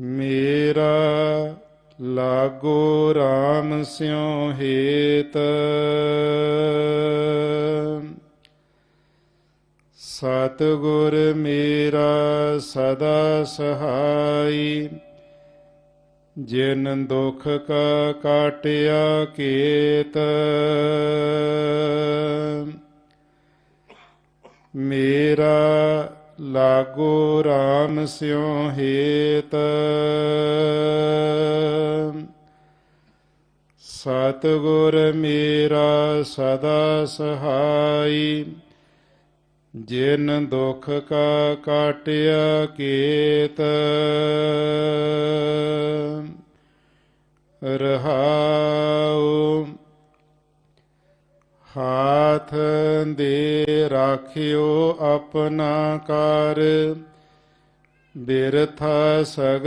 ਮੇਰਾ ਲਾਗੋ RAM ਸਿਉ ਹੇਤ। ਸਤਿਗੁਰ ਮੇਰਾ ਸਦਾ ਸਹਾਈ। ਜਿਨ ਦੁਖ ਕਾ ਕਾਟਿਆ ਕੇਤ। ਮੇਰਾ ਲਾਗੋ RAM ਸਿਉ ਹੇਤ। ਸਤਿਗੁਰ ਮੇਰਾ ਸਦਾ ਸਹਾਈ ਜਿਨ ਦੁਖ ਕਾ ਕਾਟਿਆ ਕੇਤ। ਰਹਾਉ ਹਾਥ ਦੇ ਰਾਖਿਓ ਆਪਣਾ ਕਰ ਬਿਰਥਾ ਸਗ